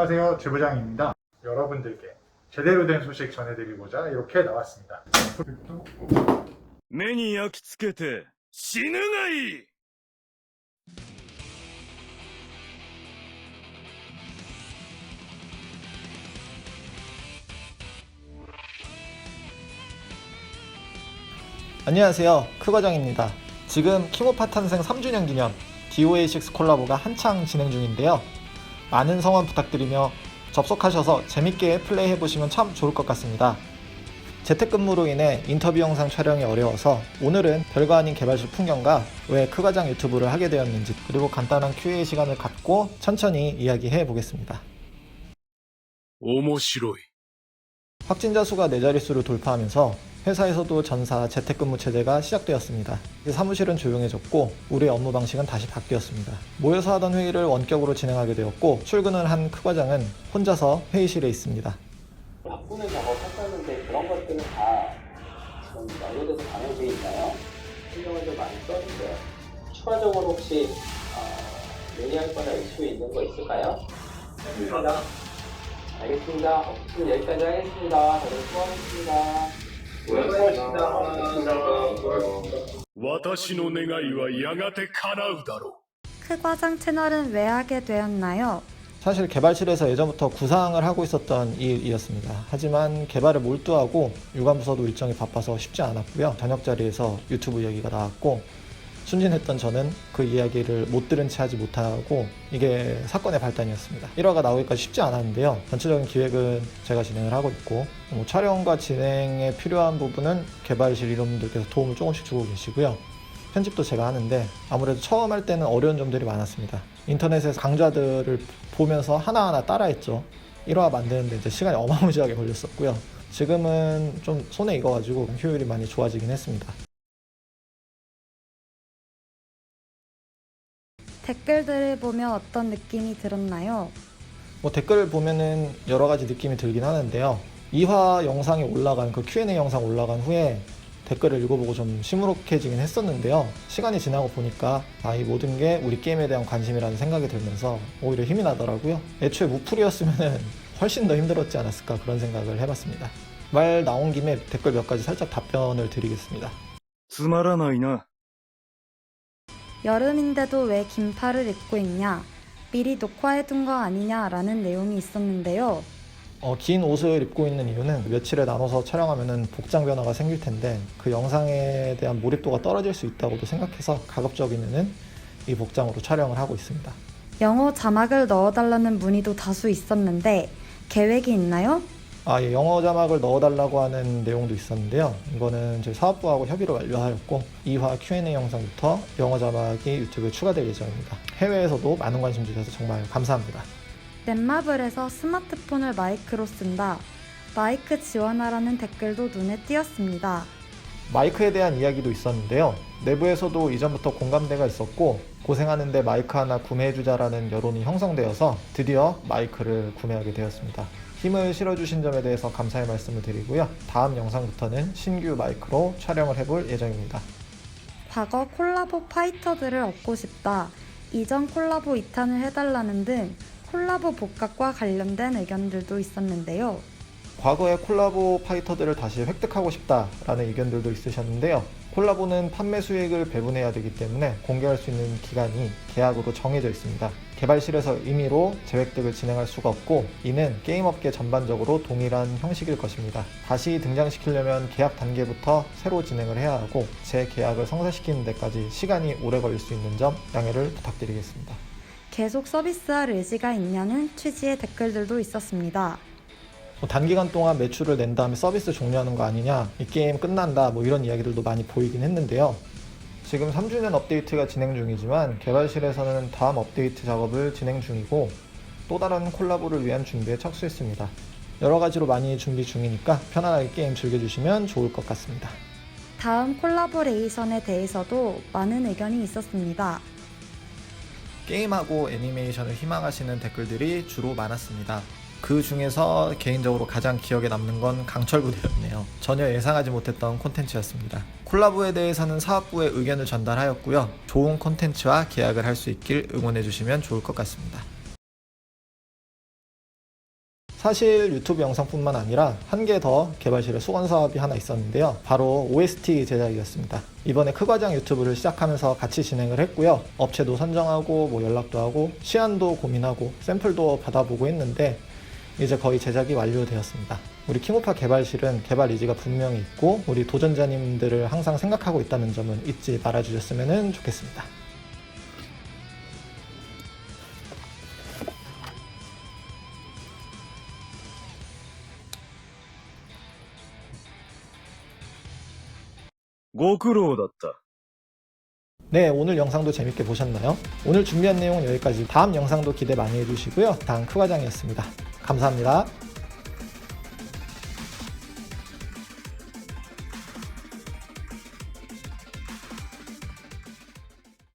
안녕하세요. 주부장입니다. 여러분들께 제대로 된 소식 전해드리고자 이렇게 나왔습니다. 매니 야키츠케테 신흥아이! 안녕하세요. 크과장입니다. 지금 키모파 탄생 3주년 기념 DO6 콜라보가 한창 진행 중인데요. 많은 성원 부탁드리며 접속하셔서 재밌게 플레이해 보시면 참 좋을 것 같습니다. 재택근무로 인해 인터뷰 영상 촬영이 어려워서 오늘은 별거 아닌 개발실 풍경과 왜 크과장 유튜브를 하게 되었는지 그리고 간단한 Q&A 시간을 갖고 천천히 이야기해 보겠습니다. 面白い 확진자 수가 4자릿수를 돌파하면서 회사에서도 전사 재택근무 체제가 시작되었습니다. 이제 사무실은 조용해졌고 우리의 업무 방식은 다시 바뀌었습니다. 모여서 하던 회의를 원격으로 진행하게 되었고 출근을 한 크과장은 혼자서 회의실에 있습니다. 바꾸는 작업 했었는데 그런 것들은 다 지금 연료돼서 반영돼 있나요? 신경을 좀 많이 써주세요. 추가적으로 혹시 어, 논의할 거나 이슈 있는 거 있을까요? 알겠습니다. 알겠습니다. 어, 여기까지 하겠습니다. 다들 수고하셨습니다. 크과장 채널은 왜 하게 되었나요? 사실 개발실에서 예전부터 구상을 하고 있었던 일이었습니다. 하지만 개발에 몰두하고 유관부서도 일정이 바빠서 쉽지 않았고요. 저녁 자리에서 유튜브 얘기가 나왔고 순진했던 저는 그 이야기를 못 들은 채 하지 못하고 이게 사건의 발단이었습니다. 1화가 나오기까지 쉽지 않았는데요. 전체적인 기획은 제가 진행을 하고 있고 뭐 촬영과 진행에 필요한 부분은 개발실 이름분들께서 도움을 조금씩 주고 계시고요. 편집도 제가 하는데 아무래도 처음 할 때는 어려운 점들이 많았습니다. 인터넷에서 강좌들을 보면서 하나하나 따라했죠. 1화 만드는데 이제 시간이 어마무지하게 걸렸었고요. 지금은 좀 손에 익어가지고 효율이 많이 좋아지긴 했습니다. 댓글들을 보며 어떤 느낌이 들었나요? 뭐 댓글을 보면은 여러 가지 느낌이 들긴 하는데요. 2화 영상이 올라간 그 Q&A 영상 올라간 후에 댓글을 읽어보고 좀 시무룩해지긴 했었는데요. 시간이 지나고 보니까 아, 이 모든 게 우리 게임에 대한 관심이라는 생각이 들면서 오히려 힘이 나더라고요. 애초에 무풀이었으면 훨씬 더 힘들었지 않았을까 그런 생각을 해봤습니다. 말 나온 김에 댓글 몇 가지 살짝 답변을 드리겠습니다. つまらないな 여름인데도 왜 긴팔을 입고 있냐? 미리 녹화해둔 거 아니냐라는 내용이 있었는데요. 어, 긴 옷을 입고 있는 이유는 며칠에 나눠서 촬영하면 복장 변화가 생길 텐데 그 영상에 대한 몰입도가 떨어질 수 있다고도 생각해서 가급적이면 이 복장으로 촬영을 하고 있습니다. 영어 자막을 넣어달라는 문의도 다수 있었는데 계획이 있나요? 아, 예, 영어 자막을 넣어달라고 하는 내용도 있었는데요. 이거는 저희 사업부하고 협의를 완료하였고 2화 Q&A 영상부터 영어 자막이 유튜브에 추가될 예정입니다. 해외에서도 많은 관심 주셔서 정말 감사합니다. 넷마블에서 스마트폰을 마이크로 쓴다. 마이크 지원하라는 댓글도 눈에 띄었습니다. 마이크에 대한 이야기도 있었는데요. 내부에서도 이전부터 공감대가 있었고 고생하는데 마이크 하나 구매해주자라는 여론이 형성되어서 드디어 마이크를 구매하게 되었습니다. 힘을 실어주신 점에 대해서 감사의 말씀을 드리고요. 다음 영상부터는 신규 마이크로 촬영을 해볼 예정입니다. 과거 콜라보 파이터들을 얻고 싶다. 이전 콜라보 2탄을 해달라는 등 콜라보 복각과 관련된 의견들도 있었는데요. 과거의 콜라보 파이터들을 다시 획득하고 싶다라는 의견들도 있으셨는데요. 콜라보는 판매 수익을 배분해야 되기 때문에 공개할 수 있는 기간이 계약으로 정해져 있습니다. 개발실에서 임의로 재획득을 진행할 수가 없고 이는 게임업계 전반적으로 동일한 형식일 것입니다. 다시 등장시키려면 계약 단계부터 새로 진행을 해야 하고 재계약을 성사시키는 데까지 시간이 오래 걸릴 수 있는 점 양해를 부탁드리겠습니다. 계속 서비스할 의지가 있냐는 취지의 댓글들도 있었습니다. 뭐 단기간 동안 매출을 낸 다음에 서비스 종료하는 거 아니냐, 이 게임 끝난다, 뭐 이런 이야기들도 많이 보이긴 했는데요. 지금 3주년 업데이트가 진행 중이지만 개발실에서는 다음 업데이트 작업을 진행 중이고 또 다른 콜라보를 위한 준비에 착수했습니다. 여러 가지로 많이 준비 중이니까 편안하게 게임 즐겨주시면 좋을 것 같습니다. 다음 콜라보레이션에 대해서도 많은 의견이 있었습니다. 게임하고 애니메이션을 희망하시는 댓글들이 주로 많았습니다. 그 중에서 개인적으로 가장 기억에 남는 건 강철 부대였네요. 전혀 예상하지 못했던 콘텐츠였습니다. 콜라보에 대해서는 사업부에 의견을 전달하였고요. 좋은 콘텐츠와 계약을 할 수 있길 응원해 주시면 좋을 것 같습니다. 사실 유튜브 영상뿐만 아니라 한 개 더 개발실의 수건 사업이 하나 있었는데요. 바로 OST 제작이었습니다. 이번에 크과장 유튜브를 시작하면서 같이 진행을 했고요. 업체도 선정하고 뭐 연락도 하고 시안도 고민하고 샘플도 받아보고 했는데 이제 거의 제작이 완료되었습니다. 우리 킹오파 개발실은 개발 의지가 분명히 있고 우리 도전자님들을 항상 생각하고 있다는 점은 잊지 말아주셨으면 좋겠습니다. 네, 오늘 영상도 재밌게 보셨나요? 오늘 준비한 내용은 여기까지. 다음 영상도 기대 많이 해주시고요. 다음 크과장이었습니다. 감사합니다.